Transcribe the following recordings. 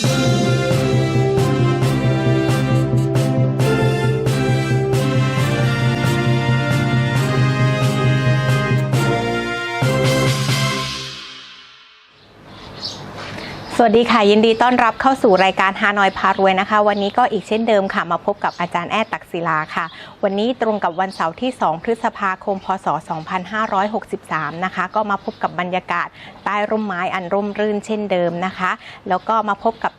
Peace. สวัสดีค่ะ ยินดีต้อนรับเข้าสู่รายการฮานอยพารวยนะคะ วันนี้ก็อีกเช่นเดิมค่ะ มาพบกับอาจารย์แอดตักศิลาค่ะ วันนี้ตรงกับวันเสาร์ที่ 2 พฤษภาคม พศ 2563 นะคะ ก็มาพบกับบรรยากาศใต้ร่มไม้อันร่มรื่นเช่นเดิมนะคะ แล้วก็มาพบกับ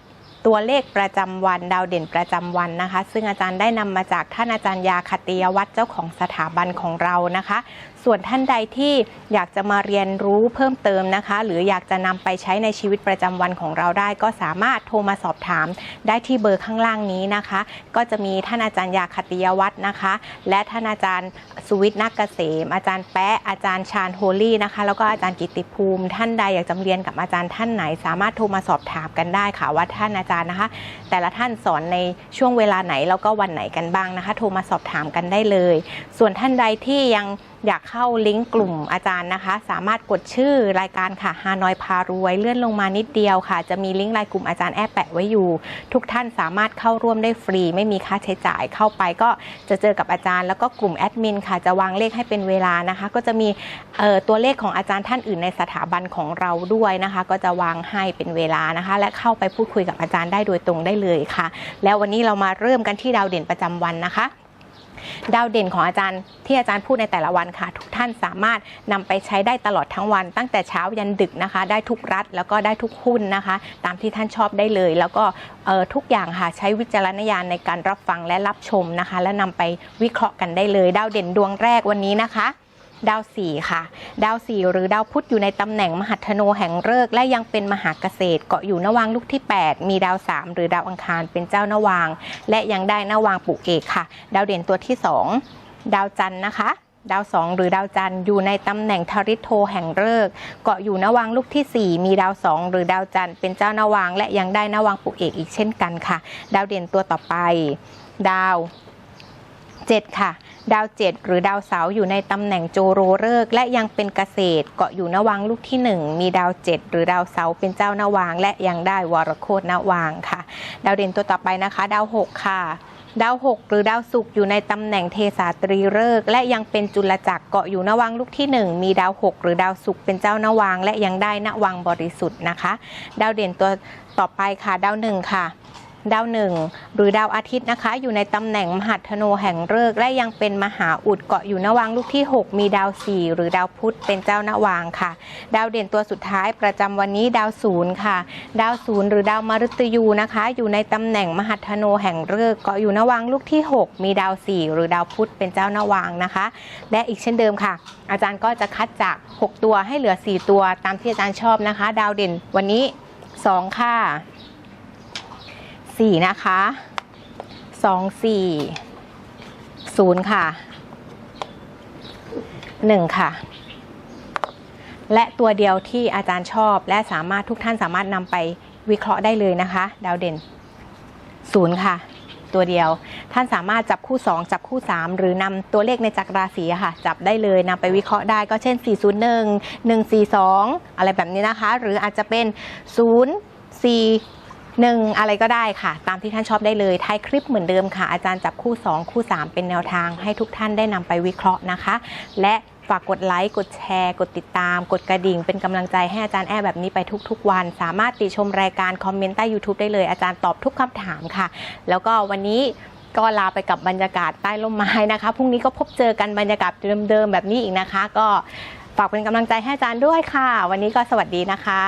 ตัวเลขประจำวันดาวเด่นประจำวันนะคะ ซึ่งอาจารย์ได้นำมาจากท่านอาจารย์ยาคติยวัฒน์เจ้าของสถาบันของเรานะคะส่วนท่านใดที่อยากจะมาเรียนรู้เพิ่มเติมนะคะ หรืออยากจะนำไปใช้ในชีวิตประจำวันของเราได้ ก็สามารถโทรมาสอบถามได้ที่เบอร์ข้างล่างนี้นะคะ ก็จะมีท่านอาจารย์ยาคติยวัฒน์นะคะ และท่านอาจารย์สุวิทย์นักเกษม อาจารย์แปะอาจารย์ชาญโฮลี่นะคะ แล้วก็อาจารย์กิตติภูมิ ท่านใดอยากจะเรียนกับอาจารย์ท่านไหน สามารถโทรมาสอบถามกันได้ค่ะว่าท่านอาจารย์นะคะ แต่ละท่านสอนในช่วงเวลาไหนแล้วก็วันไหนกันบ้างนะคะ โทรมาสอบถามกันได้เลย ส่วนท่านใดที่ยังอยากเข้าลิงก์กลุ่มอาจารย์นะคะ สามารถกดชื่อรายการค่ะฮานอยพารวย เลื่อนลงมานิดเดียวค่ะ จะมีลิงก์รายกลุ่มอาจารย์แอบแปะไว้อยู่ ทุกท่านสามารถเข้าร่วมได้ฟรี ไม่มีค่าใช้จ่ายเข้าไปก็จะเจอกับอาจารย์ แล้วก็กลุ่มแอดมินค่ะจะวางเลขให้เป็นเวลานะคะ ก็จะมีตัวเลขของอาจารย์ท่านอื่นในสถาบันของเราด้วยนะคะ ก็จะวางให้เป็นเวลานะคะ และเข้าไปพูดคุยกับอาจารย์ได้โดยตรงได้เลยค่ะ แล้ววันนี้เรามาเริ่มกันที่ดาวเด่นประจำวันนะคะ ดาวเด่นของอาจารย์ที่อาจารย์พูดในแต่ละวันค่ะ ทุกท่านสามารถนำไปใช้ได้ตลอดทั้งวัน ตั้งแต่เช้ายันดึกนะคะ ได้ทุกรัฐแล้วก็ได้ทุกหุ้นนะคะ ตามที่ท่านชอบได้เลย แล้วก็เอ่อทุกอย่างค่ะใช้วิจารณญาณในการรับฟังและรับชมนะคะ และนำไปวิเคราะห์กันได้เลย ดาวเด่นดวงแรกวันนี้นะคะ ดาวสี่ค่ะ ดาวสี่หรือดาวพุธอยู่ในตำแหน่งมหัทโนแห่งฤกษ์และยังเป็นมหาเกษตร เกาะอยู่นวางลูกที่ 8 มีดาว3หรือดาวอังคารเป็นเจ้านวาง และยังได้นวางปุกเอกค่ะ ดาวเด่นตัวที่ 2 ดาวจันทร์นะคะดาวสองหรือดาวจันทร์อยู่ในตำแหน่งทริโทแห่งฤกษ์เกาะอยู่นวางลูกทีสี่ 4 มีดาวสองหรือดาวจันทร์เป็นเจ้านวางและยังได้นวางปุกเอกอีกเช่นกันค่ะ ดาวเด่นตัวต่อไป ดาว 7 ค่ะ ดาว7หรือดาวเสาอยู่ในตำแหน่งโจโรเริกและยังเป็นเกษตรเกาะอยู่นวางลูกที่ 1 มีดาว7หรือดาวเสาเป็นเจ้านวางและยังได้วรโคตนวางค่ะ ดาวเด่นตัวต่อไปนะคะ ดาว 6 ค่ะดาว6หรือดาวศุกร์อยู่ในตำแหน่งเทสาตรีฤกษ์และยังเป็นจุลจักรเกาะอยู่นวางลูกที่ 1 มีดาว6หรือดาวศุกร์เป็นเจ้านวางและยังได้นวางบริสุทธิ์นะคะ ดาวเด่นตัวต่อไปค่ะ ดาวหนึ่งค่ะ ดาวหนึ่งหรือดาวอาทิตย์นะคะ อยู่ในตำแหน่งมหัทโนแห่งฤกษ์และยังเป็นมหาอุดเกาะอยู่นวางลูกที่ 6 มีดาว4หรือดาวพุธเป็นเจ้านวางค่ะ ดาวเด่นตัวสุดท้ายประจำวันนี้ดาวศูนย์ค่ะ ดาวศูนย์หรือดาวมฤตยูนะคะ อยู่ในตำแหน่งมหัทโนแห่งฤกษ์เกาะอยู่นวางลูกที่ 6 มีดาว4หรือดาวพุธเป็นเจ้านวางนะคะ และอีกเช่นเดิมค่ะ อาจารย์ก็จะคัดจาก 6 ตัวให้เหลือ 4 ตัวตามที่อาจารย์ชอบนะคะ ดาวเด่นวันนี้ 2 ค่ะ สี่นะคะสองสี่ศูนย์ค่ะหนึ่งค่ะ และตัวเดียวที่อาจารย์ชอบ และสามารถทุกท่านสามารถนำไปวิเคราะห์ได้เลยนะคะ ดาวเด่นศูนย์ค่ะ ตัวเดียว ท่านสามารถจับคู่ 2 จับคู่ 3 หรือนำตัวเลขในจักรราศีค่ะ จับได้เลยนำไปวิเคราะห์ได้ก็เช่น 401 142 อะไรแบบนี้นะคะ หรืออาจจะเป็น 0 4 หนึ่งอะไรก็ได้ค่ะ ตามที่ท่านชอบได้เลยท้ายคลิปเหมือนเดิมค่ะ อาจารย์จับคู่ 2 คู่ 3 เป็นแนวทางให้ทุกท่านได้นำไปวิเคราะห์นะคะ และฝากกดไลค์ กดแชร์ กดติดตาม กดกระดิ่ง เป็นกำลังใจให้อาจารย์แอแบบนี้ไปทุก ๆ วัน สามารถติชมรายการคอมเมนต์ใต้ YouTube ได้เลยอาจารย์ตอบทุกคำถามค่ะ แล้วก็วันนี้ก็ลาไปกับบรรยากาศใต้ร่มไม้นะคะ พรุ่งนี้ก็พบเจอกันบรรยากาศเดิมๆแบบนี้อีกนะคะ ก็ฝากเป็นกำลังใจให้อาจารย์ด้วยค่ะ วันนี้ก็สวัสดีนะคะ